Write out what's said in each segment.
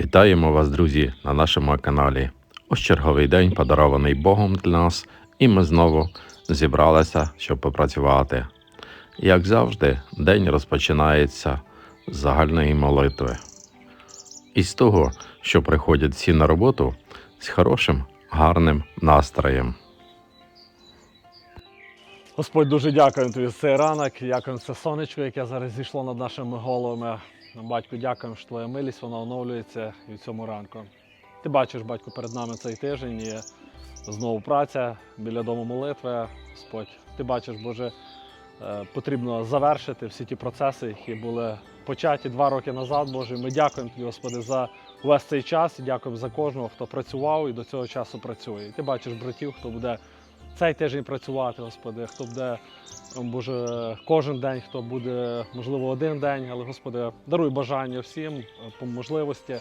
Вітаємо вас, друзі, на нашому каналі. Ось черговий день подарований Богом для нас, і ми знову зібралися, щоб попрацювати. Як завжди, день розпочинається з загальної молитви. І з того, що приходять всі на роботу з хорошим, гарним настроєм. Господь, дуже дякуємо тобі за цей ранок, дякуємо за сонечко, яке зараз зійшло над нашими головами. Батько, дякуємо, що твоя милість вона оновлюється і в цьому ранку. Ти бачиш, батько, перед нами цей тиждень і знову праця біля дому молитви. Господь, ти бачиш, Боже, е, потрібно завершити всі ті процеси, які були початі два роки назад. Боже, ми дякуємо тобі, Господи, за весь цей час і дякуємо за кожного, хто працював і до цього часу працює. І ти бачиш братів, хто буде цей тиждень працювати, Господи, хто буде, Боже, кожен день, хто буде, можливо, один день, але, Господи, даруй бажання всім по можливості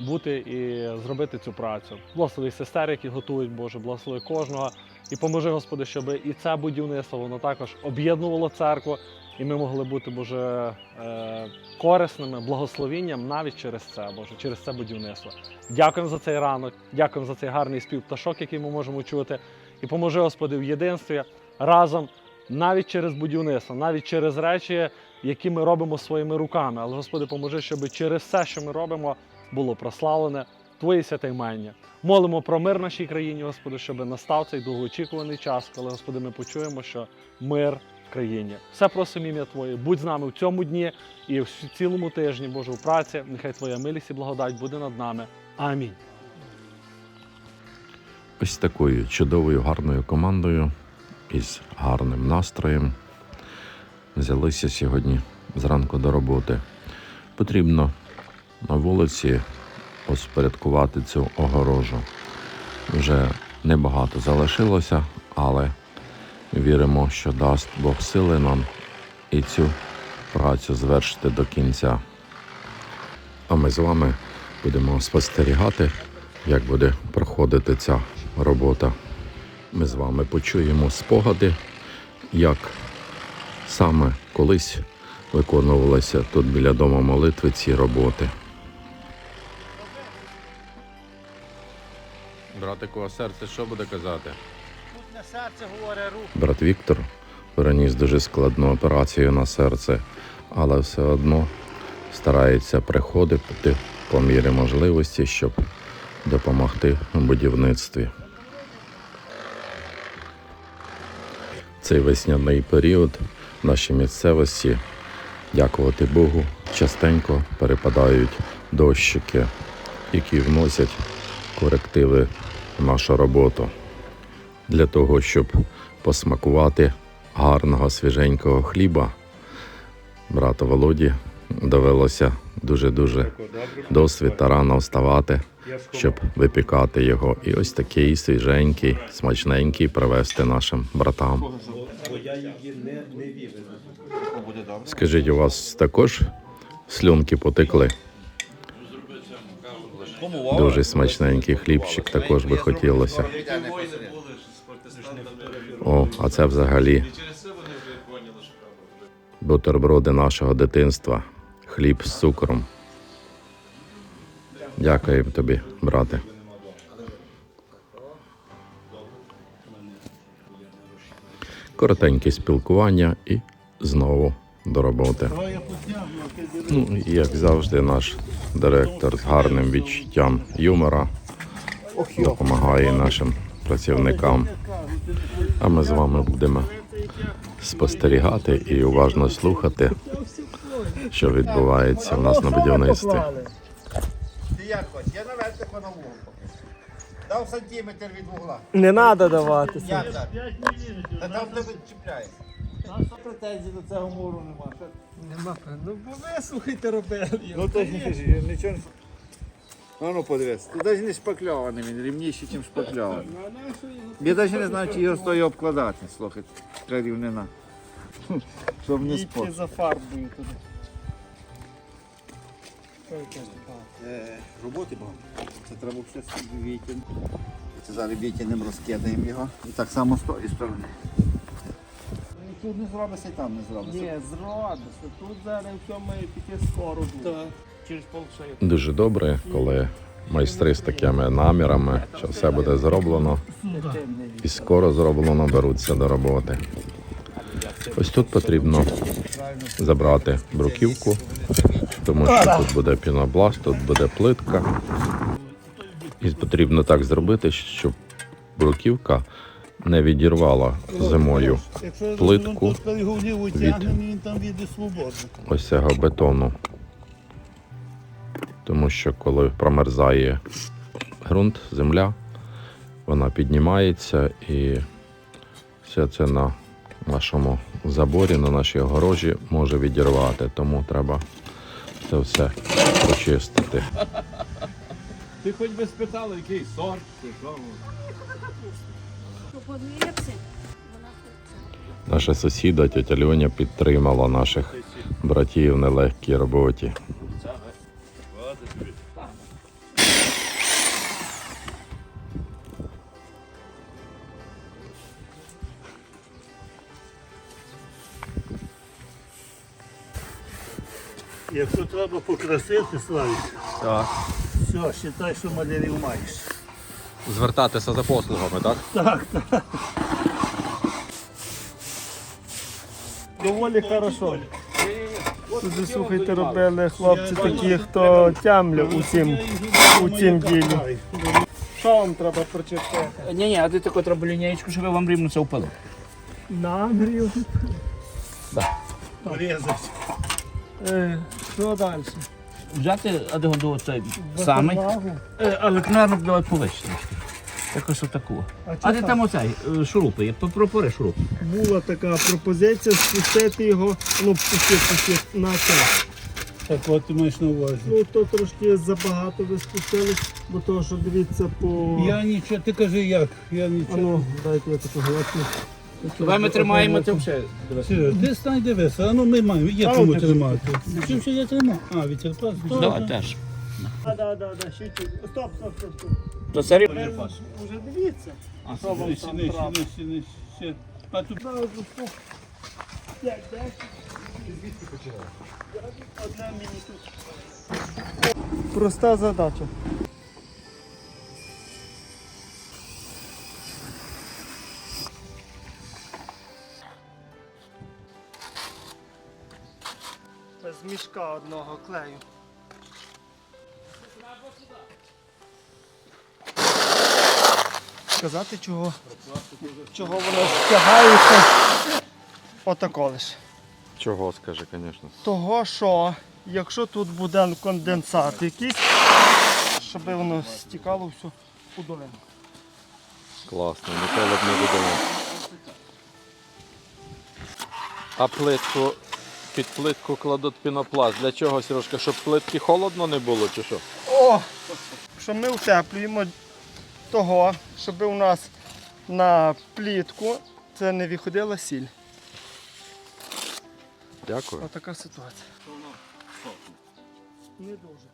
бути і зробити цю працю. Благослови сестер, які готують, Боже, благослови кожного. І поможи, Господи, щоб і це будівництво воно також об'єднувало церкву, і ми могли бути, Боже, е, корисними благословінням навіть через це, Боже, через це будівництво. Дякуємо за цей ранок, дякуємо за цей гарний спів пташок, який ми можемо чути. І поможи, Господи, в єдинстві разом, навіть через будівництво, навіть через речі, які ми робимо своїми руками. Але, Господи, поможи, щоб через все, що ми робимо, було прославлене Твоє святе імення. Молимо про мир в нашій країні, Господи, щоб настав цей довгоочікуваний час, коли, Господи, ми почуємо, що мир в країні. Все просимо ім'я Твоє. Будь з нами в цьому дні і в цілому тижні, Боже, в праці. Нехай Твоя милість і благодать буде над нами. Амінь. Ось такою чудовою гарною командою із гарним настроєм взялися сьогодні зранку до роботи. Потрібно на вулиці оспорядкувати цю огорожу. Вже небагато залишилося, але віримо, що дасть Бог сили нам і цю працю звершити до кінця. А ми з вами будемо спостерігати, як буде проходити ця робота. Ми з вами почуємо спогади, як саме колись виконувалися тут біля дому молитви ці роботи. Братику, а серце що буде казати? Тут на серце говорить рух. Брат Віктор переніс дуже складну операцію на серце, але все одно старається приходити по мірі можливості, щоб допомогти у будівництві. Цей весняний період в нашій місцевості, дякувати Богу, частенько перепадають дощики, які вносять корективи в нашу роботу для того, щоб посмакувати гарного свіженького хліба. Брату Володі довелося дуже-дуже досвід та рано вставати, щоб випікати його. І ось такий свіженький, смачненький привезти нашим братам. Скажіть, у вас також слюнки потекли? Дуже смачненький хлібчик також би хотілося. О, а це взагалі бутерброди нашого дитинства. Хліб з цукром. Дякую тобі, брате. Коротеньке спілкування і знову до роботи. Ну, і як завжди, наш директор з гарним відчуттям юмора допомагає нашим працівникам. А ми з вами будемо спостерігати і уважно слухати, що відбувається в нас на будівництві. Як хоч? Я наверх по новому. Дав сантиметр від вугла. Не треба давати. Як так? Та там тебе чіпляється. Претензій до цього муру нема. Нема. Ну бо ви слухайте робили. Ну то ж нічого не. Ну ну подивись, тут навіть не шпакльований він, рівніший, ніж шпакльований. Я навіть не знаю, чи його стоїть обкладати, слухай, треба рівнина. Щоб не Їдьте спот. за фарбою туди. Е, Роботи багато. Це треба все вітін. Це зараз вітінем розкидаємо його. І так само з тої сторони. Тут не зробиться і там не зробиться. Ні, зробиться. Тут зараз все має піти скоро буде. Дуже добре, коли майстри з такими намірами, що все буде зроблено і скоро зроблено беруться до роботи. Ось тут потрібно забрати бруківку, тому що тут буде пінобласт, тут буде плитка. І потрібно так зробити, щоб бруківка не відірвала зимою плитку від ось цього бетону. Тому що коли промерзає ґрунт, земля, вона піднімається і все це на нашому заборі, на нашій огорожі може відірвати. Тому треба це все почистити. Ти хоч би спитала, який сорт, чи що? Наша сусіда тетя Льоня підтримала наших братів в нелегкій роботі. Якщо треба покрасити, Славік, Так. все, вважай, що малярів маєш. Звертатися за послугами, так? Так, так. Доволі хорошо. Тут, слухайте, робили хлопці такі, хто тямля у цім, у цім ділі. Що вам треба прочитати? Ні, ні, а ти таку треба лінієчку, щоб вам рівно це впало. Нагрів. Різати. Е, Що далі? Взяти один цей самий, е, але кнарок давати повище трошки. Якось отаку. А А ти там оцей е, шурупи, є, пропори шуруп. була така пропозиція спустити його, ну пустити, пустити на це. Так от ти маєш на увазі. Ну то трошки забагато ви спустили, бо того, що дивіться по. Я нічого, ти кажи як. Я А нічого. ну, дайте я таку гладку. Давай ми тримаємо це все. Серйозно, ти стань дивися, а ну ми маємо, є А, кому от тримати. Чим ще я тримав? А, вітерпас. Давай теж. А, да, да, да, ще чуть. Стоп, стоп, стоп, стоп. То це рів- Ви Уже дивіться. Що вам Нижче, там нижче, трапилось? нижче, нижче. А тут Зараз стоп. П'ять, десять. Одна мені тут. Проста задача. Мішка одного клею. Сказати чого? Чого воно стягається? Отако лиш. Чого, скажи, звісно. Того, що якщо тут буде конденсат якийсь, щоб воно стікало все у долину. Класно, ніколи б не видумав. А плитку, під плитку кладуть пінопласт. Для чого, Сережка? Щоб плитки холодно не було чи що? О! Що ми утеплюємо того, щоб у нас на плітку це не виходила сіль. Дякую. Отака ситуація. Не дуже.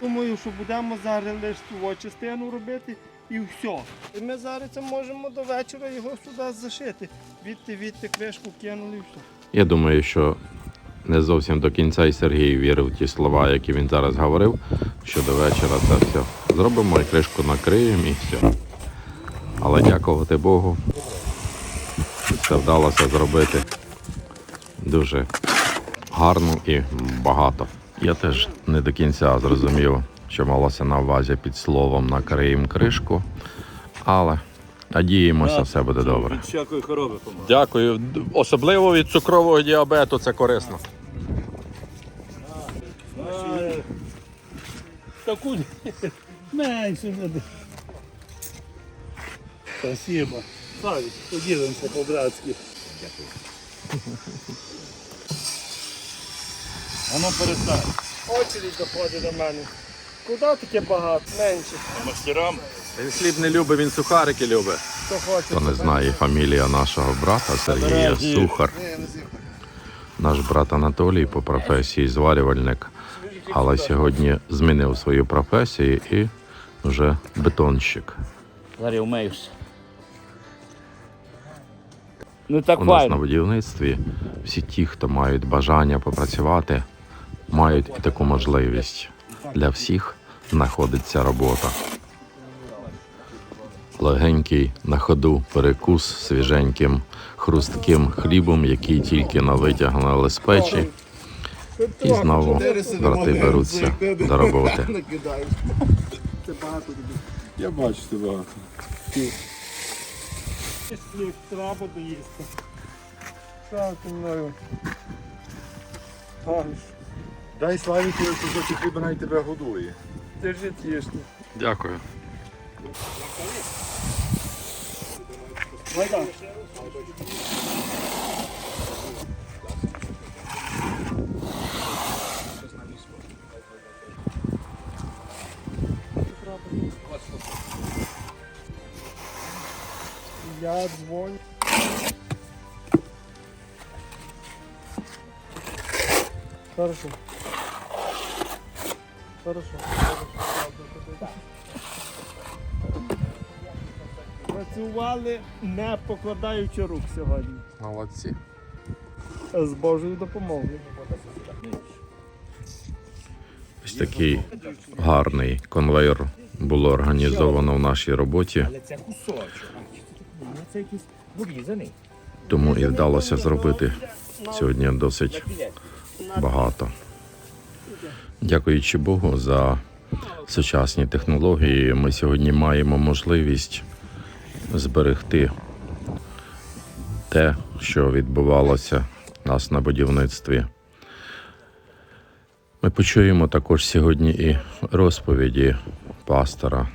Думаю, що будемо зараз лише цю частину робити і все. І ми зараз це можемо до вечора його сюди зашити. Відти, відти, кришку кинули і все. Я думаю, що не зовсім до кінця і Сергій вірив в ті слова, які він зараз говорив, що до вечора це все зробимо і кришку накриємо і все. Але дякувати Богу, це вдалося зробити дуже гарно і багато. Я теж не до кінця зрозумів, що малося на увазі під словом накриємо кришку, але надіємося, все буде добре. всякої хороби помагає. Дякую. Особливо від цукрового діабету це корисно. Таку менше буде. Спасибо. Славік, поділимося по-братськи. А ну перестань. Очередь доходить до мене. Куди таке багато? Менше. Мастерам. Він хліб не любить, він сухарики любить. Хто хоче. Хто не знає, фамілія нашого брата Сергія Сухар. Наш брат Анатолій по професії зварювальник, але сьогодні змінив свою професію і вже бетонщик. Зараз вмиюся. Ну так У нас на будівництві всі ті, хто мають бажання попрацювати, мають і таку можливість. Для всіх знаходиться робота. Легенький на ходу перекус свіженьким хрустким хлібом, який тільки на витягнули з печі, і знову брати беруться до роботи. Це багато Я бачу це багато. Треба доїсти. Мною? Дай Славіку, що за ці хліба навіть тебе годує. Держи тішки. Дякую. Майдан. Я дзвоню. Хорошо. Хорошо. Працювали не покладаючи рук сьогодні. Молодці. З Божою допомогою. Ось такий гарний конвейер було організовано в нашій роботі. Але це кусочок. Ну, Це якийсь порізаний. Тому і вдалося зробити сьогодні досить багато. Дякуючи Богу за сучасні технології, ми сьогодні маємо можливість зберегти те, що відбувалося у нас на будівництві. Ми почуємо також сьогодні і розповіді пастора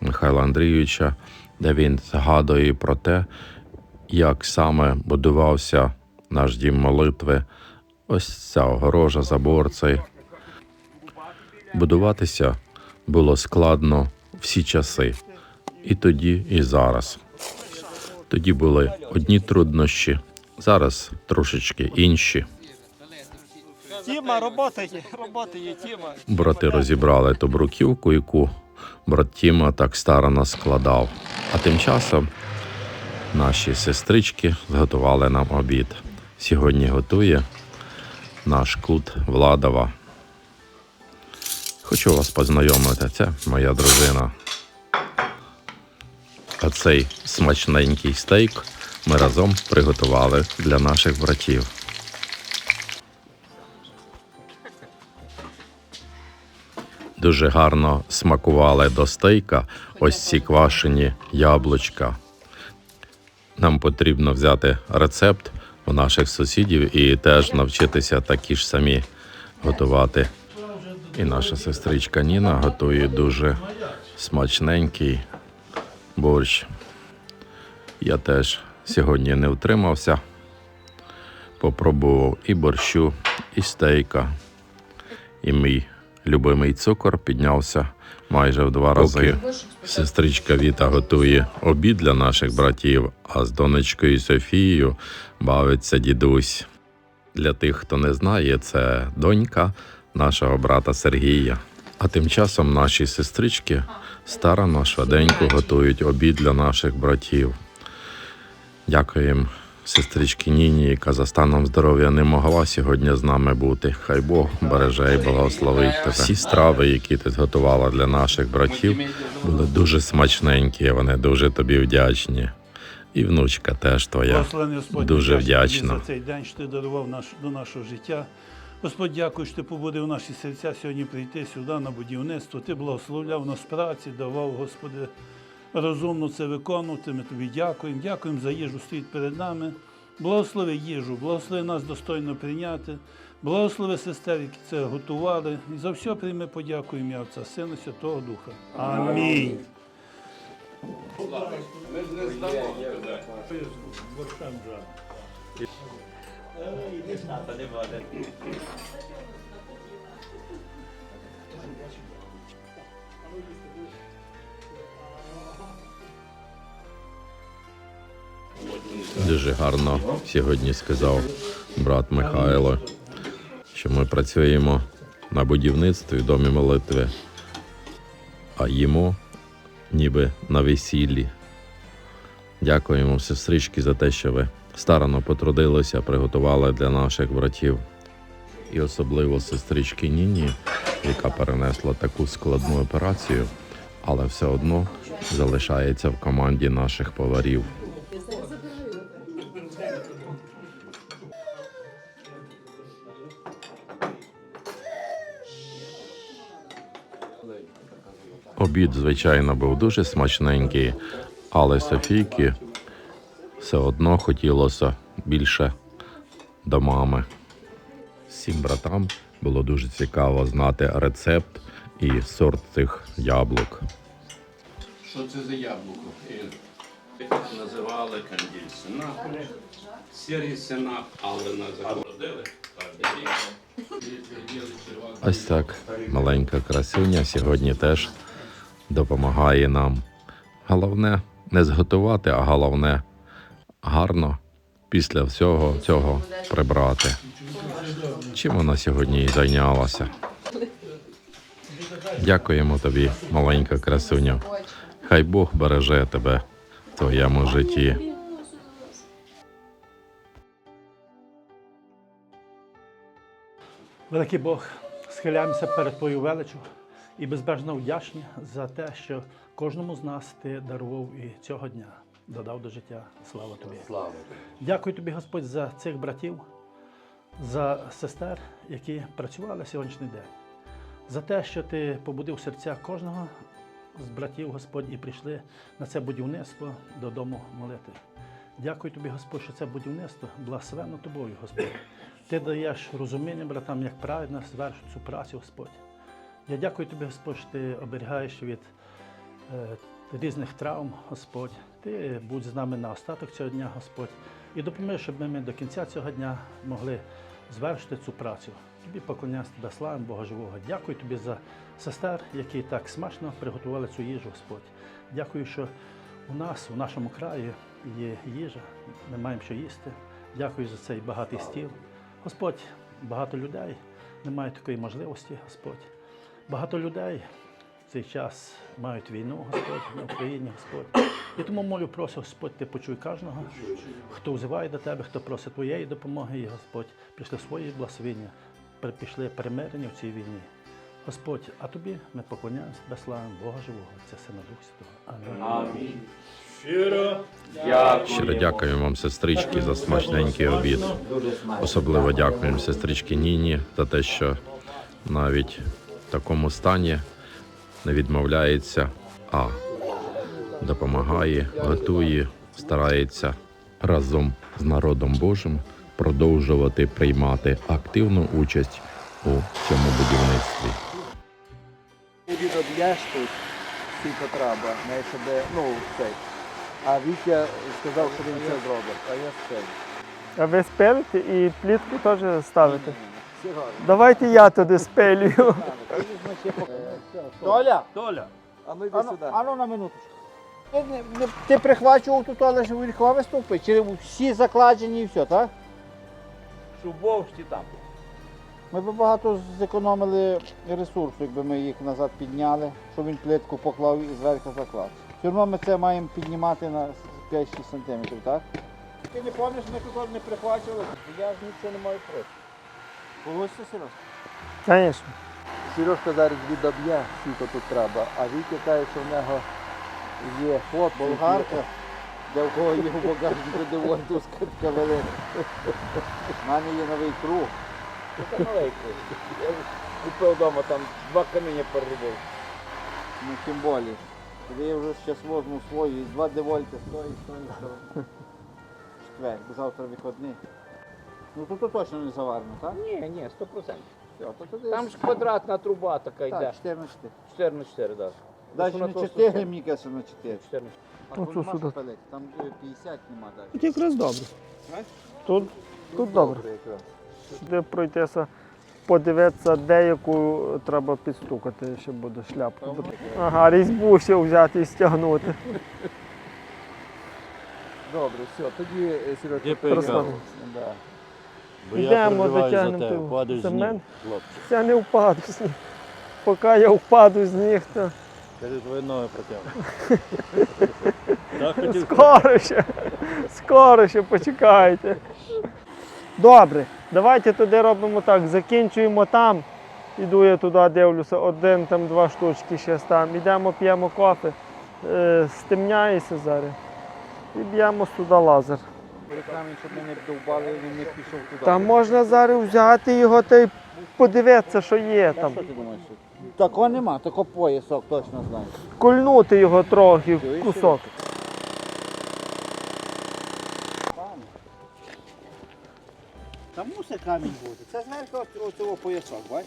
Михайла Андрійовича, де він згадує про те, як саме будувався наш дім молитви, ось ця огорожа, забор цей. Будуватися було складно всі часи, і тоді, і зараз. Тоді були одні труднощі, зараз трошечки інші. Тіма, робота є, робота є, Тіма. Брати розібрали ту бруківку, яку брат Тіма так старано складав. А тим часом наші сестрички зготували нам обід. Сьогодні готує наш кут Владова. Хочу вас познайомити. Це моя дружина. А цей смачненький стейк ми разом приготували для наших братів. Дуже гарно смакували до стейка ось ці квашені яблучка. Нам потрібно взяти рецепт у наших сусідів і теж навчитися такі ж самі готувати. І наша сестричка Ніна готує дуже смачненький борщ. Я теж сьогодні не втримався. Попробував і борщу, і стейка. І мій любимий цукор піднявся майже в два рази. Сестричка Віта готує обід для наших братів, а з донечкою Софією бавиться дідусь. Для тих, хто не знає, це донька нашого брата Сергія. А тим часом наші сестрички старано швиденько готують обід для наших братів. Дякуємо сестричці Ніні, яка за станом здоров'я не могла сьогодні з нами бути. Хай Бог береже і благословить тебе. Всі страви, які ти зготувала для наших братів, були дуже смачненькі. Вони дуже тобі вдячні. І внучка теж твоя. Дуже вдячна. за цей день, що ти дарував наш, до нашого життя. Господь, дякую, що ти побудив наші серця сьогодні прийти сюди на будівництво. Ти благословляв нас праці, давав, Господи, розумно це виконувати. Ми тобі дякуємо. Дякуємо за їжу стоїть перед нами. Благослови їжу, благослови нас достойно прийняти. Благослови сестер, які це готували. І за все прийми подякуємо я Отця, Сина, Святого Духа. Амінь. Дуже гарно сьогодні сказав брат Михайло, що ми працюємо на будівництві домі молитви, а їмо ніби на весіллі. Дякуємо, сестрички, за те, що ви старано потрудилися, приготували для наших братів. І особливо сестрички Ніні, яка перенесла таку складну операцію, але все одно залишається в команді наших поварів. Обід, звичайно, був дуже смачненький, але Софійки все одно хотілося більше до мами. Всім братам було дуже цікаво знати рецепт і сорт цих яблук. Що це за яблуко? Називали канділь сенап, сірий сенап, але закладили. Ось так маленька красуня сьогодні теж допомагає нам. Головне не зготувати, а головне гарно після всього цього прибрати. Чим вона сьогодні і зайнялася? Дякуємо тобі, маленька красуня. Хай Бог береже тебе в твоєму житті. Великий Бог, схиляємося перед Твою величу і безбежно вдячні за те, що кожному з нас ти дарував і цього дня додав до життя. Слава тобі. Слава. Дякую тобі, Господь, за цих братів, за сестер, які працювали сьогоднішній день, за те, що ти побудив серця кожного з братів, Господь, і прийшли на це будівництво додому молити. Дякую тобі, Господь, що це будівництво благословенно тобою, Господь. Ти даєш розуміння братам, як правильно звершити цю працю, Господь. Я дякую тобі, Господь, що ти оберігаєш від різних травм, Господь. Ти будь з нами на остаток цього дня, Господь, і допоможи, щоб ми до кінця цього дня могли звершити цю працю. Тобі поклоняюсь тебе, славим Бога живого. Дякую тобі за сестер, які так смачно приготували цю їжу, Господь. Дякую, що у нас, у нашому краї, є їжа, ми маємо що їсти. Дякую за цей багатий стіл. Господь, багато людей не мають такої можливості, Господь. Багато людей цей час мають війну, Господь, на Україні, Господь. І тому молю, прошу, Господь, ти почуй кожного, хто взиває до тебе, хто просить твоєї допомоги, і Господь, прийшли свої благословення, пішли примирення в цій війні. Господь, а тобі ми поклоняємося тебе, славимо Бога живого, це Сина Дух Святого. Амінь. Щиро дякуємо вам, сестрички, за смачненький обід. Особливо дякуємо сестричці Ніні за те, що навіть в такому стані не відмовляється, а допомагає, готує, старається разом з народом Божим продовжувати приймати активну участь у цьому будівництві. Відоб'єш тут, скільки треба, не себе, ну, цей. А Вітя сказав, що він це зробить, а я цей. А ви спилите і плітку теж ставите? Давайте я туди спилюю. Толя, Толя, а ну йди сюди. А ну на минуточку. Ти, не- не- ти прихвачував тут лише верхове стовпи, чи всі закладені і все, так? Шубовшті там. Ми б багато зекономили ресурсу, якби ми їх назад підняли, щоб він плитку поклав і зверху заклав. Все одно ми це маємо піднімати на 5-6 сантиметрів, так? Ти не пам'ятаєш, ми тут не прихвачували? Я ж нічого не маю проти. Погодься, Сереж? Звісно. Сережка зараз відоб'є, скільки тут треба, а Вітя каже, що в нього є хлопці. Болгарка, де в кого є в багажнику девольтовська така велика. У мене є новий круг. Це новий круг. Я купив вдома, там два каміння переробив. Ну, тим більше. Тоді я вже зараз возьму свою, і два девольти, сто і сто і сто. Четвер, завтра виходний. Ну тут то точно не заварено, так? Ні, ні, 100%. Все, то тоді Там ж квадратна труба така йде. так, 14. 4 на 4, так. Вона не 4, це- мені кажеться, на 4. 4 на 4. А Ну, тут це нема сюди. що там е, 50 нема навіть. Тут якраз добре. Тут, тут добре. якраз. Сюди пройтися, подивитися, де яку треба підстукати, ще буде шляпка. Ага, різьбу ще взяти і стягнути. Добре, все, тоді е, Сережа. Руслан, Да. Йдемо, дотягнемо цемент. Я не впаду з ніг. Поки я впаду з ніг, то Кажи, твої ноги протягнуть. Скоро ще. Скоро ще почекайте. Добре, давайте тоді робимо так. Закінчуємо там. Іду я туди, дивлюся, один там два штучки ще там. Ідемо, п'ємо кофе, е, стемняється зараз. І б'ємо сюди лазер. Камінь, щоб мене довбали, він не пішов туди. Там можна зараз взяти його та й подивитися, що є там. Що ти думаєш? Такого нема, тако поясок точно знаю. Кольнути його трохи в кусок. Там мусить камінь бути. Це зверху оцього поясок, бач?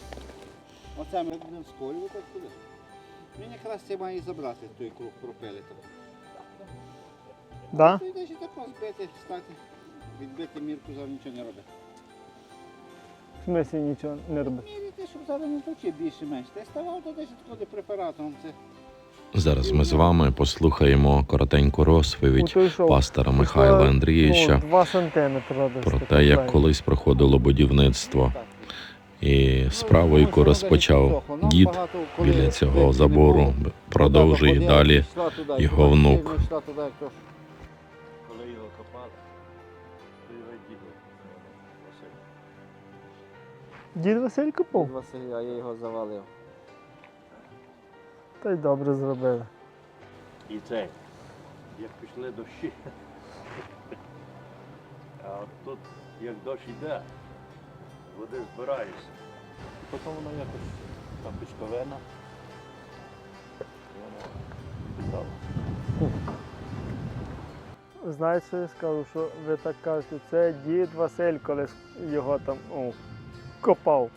Оце ми будемо сколювати. Він якраз це має забрати той круг пропили. Да? То йдеш і тако збити, стати, відбити мірку, зараз нічого не робить. В смислі нічого не робить. Міряти, щоб зараз не точив більше менш. Ти ставав то десь туди препаратом. Це Зараз ми з вами послухаємо коротеньку розповідь Ото йшов. пастора Михайла Ну, Андрійовича сантиметри. десь про те, як колись проходило будівництво. І справу, яку розпочав дід біля цього забору, продовжує далі його внук. Коли його копали, то дід Дід Василь купив? Василь, а я його завалив. Та й добре зробили. І цей, як пішли дощі. А от тут, як дощ йде, води збираєшся. Потім воно якось там пісковина. І воно піддало. Знаєте, що я скажу, що ви так кажете, це дід Василь колись його там о, копав.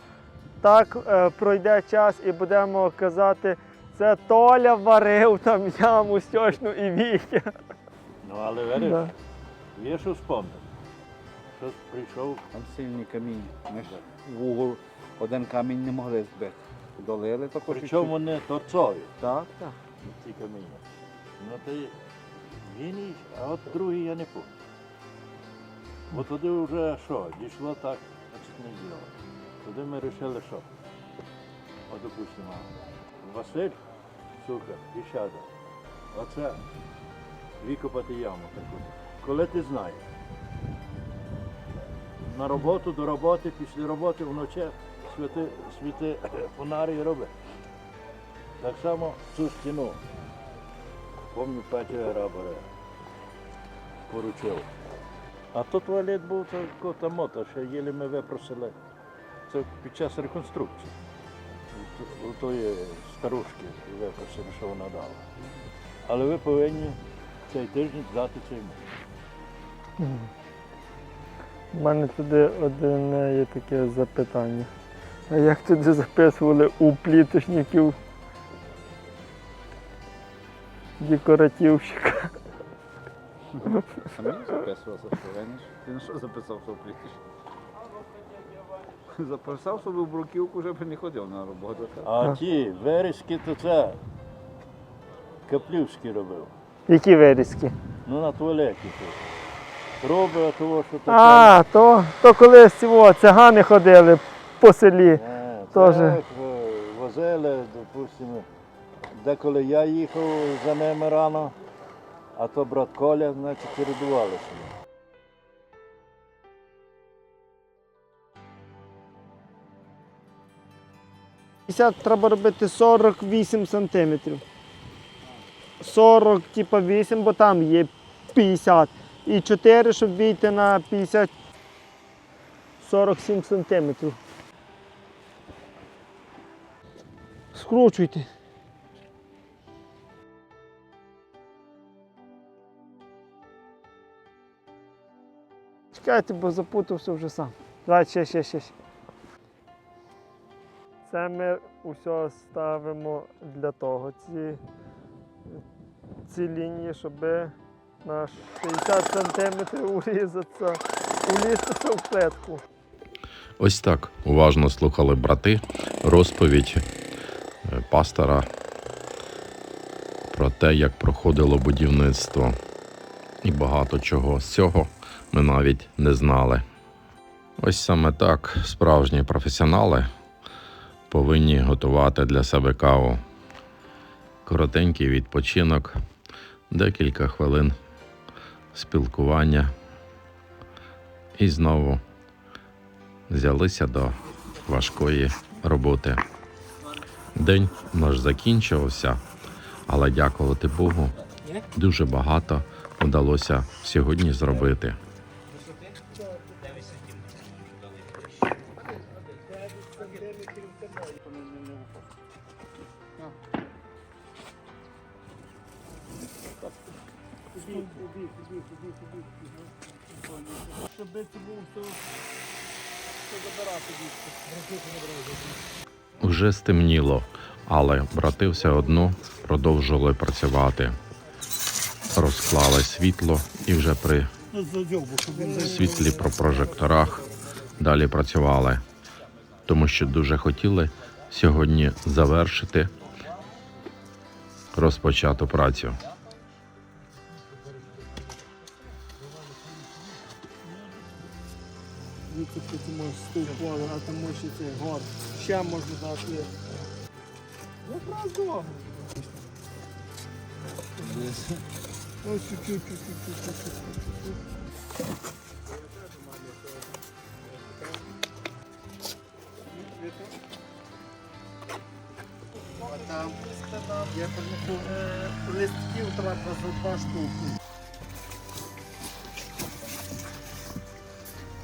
Так е, пройде час і будемо казати, це Толя варив там яму стьочну і Вітя. Ну але видиш, Да. є що спомнити. Щось прийшов. Там сильні каміння. Ми ж в угол один камінь не могли збити. Долили тако Причому вони торцові, Так, так. ці каміння. Ну то й він, а от другий я не пам'ятаю. Бо туди вже що, дійшло так, значить не діло. Туди ми вирішили, що. От, допустимо, Василь, сука, ще. Оце викопати яму таку. Коли ти знаєш. На роботу, до роботи, після роботи вночі світи, світи фонарі роби. Так само цю стіну. Помню, Петя Рабаре поручив. А то туалет був то кота мота, ще єлі ми випросили. Це під час реконструкції. У У тої старушки випросили, що вона дала. Але ви повинні цей тиждень здати цей муж. У мене туди одне є таке запитання. А як туди записували у пліточників декоративщика? Самі записувався, що виниш. Ти на що записав, що плітиш? Записав, щоб в бруківку вже б не ходив на роботу. А ті верески то це Каплівський робив. Які вирізки? Ну на туалеті тут. Труби того, що таке. А, то, то колись цього, цигани ходили по селі. Е, Тоже. Так, е, возили, допустимо, деколи я їхав за ними рано, а то брат Коля, значить, рядувалися. треба робити 48 сантиметрів. 40, типа 8, бо там є 50. І 4, щоб вийти на 50. 47 сантиметрів. Скручуйте. Чекайте, бо запутався вже сам. Давай ще, ще, ще. Це ми усе ставимо для того. Ці, ці лінії, щоб на 60 сантиметрів урізатися, улізтися в плитку. Ось так уважно слухали брати розповідь е, пастора про те, як проходило будівництво. І багато чого з цього ми навіть не знали. Ось саме так справжні професіонали повинні готувати для себе каву. Коротенький відпочинок Декілька хвилин спілкування і знову взялися до важкої роботи. День наш закінчився, але дякувати Богу, дуже багато вдалося сьогодні зробити. Уже стемніло, але брати все одно продовжували працювати. Розклали світло і вже при світлі про прожекторах далі працювали, тому що дуже хотіли сьогодні завершити розпочату працю. Ти можеш а там можеш цей гор. Ще можна дати. Якраз добре. Ось чуть-чуть. Там, я е, листків два штуки.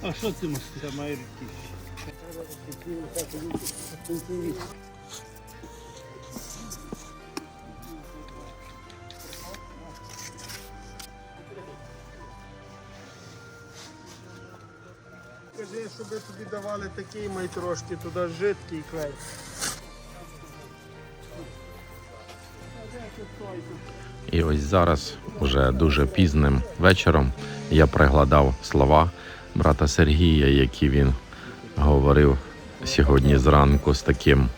А що мости? Це має Кажи, щоб тобі давали такий май трошки туди жидкий край. І ось зараз, вже дуже пізним вечором, я пригладав слова брата Сергія, які він говорив сьогодні зранку з таким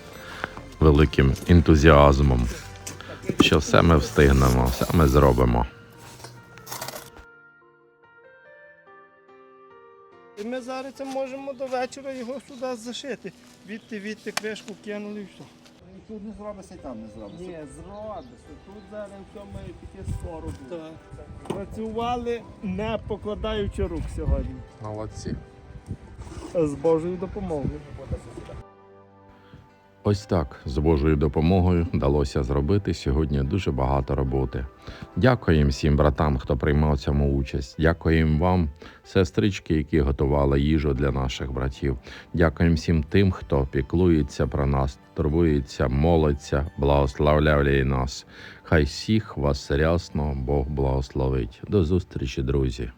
великим ентузіазмом, що все ми встигнемо, все ми зробимо. І ми зараз це можемо до вечора його сюди зашити. Відти, відти, кришку кинули і все. Тут не зробиться і там не зробиться. Ні, зробиться. Тут зараз все має піти скоро буде. Працювали не покладаючи рук сьогодні. Молодці. З Божою допомогою. Ось так з Божою допомогою вдалося зробити сьогодні дуже багато роботи. Дякуємо всім братам, хто приймав цьому участь. Дякуємо вам, сестрички, які готували їжу для наших братів. Дякуємо всім тим, хто піклується про нас, турбується, молиться, благословляє нас. Хай всіх вас рясно Бог благословить. До зустрічі, друзі.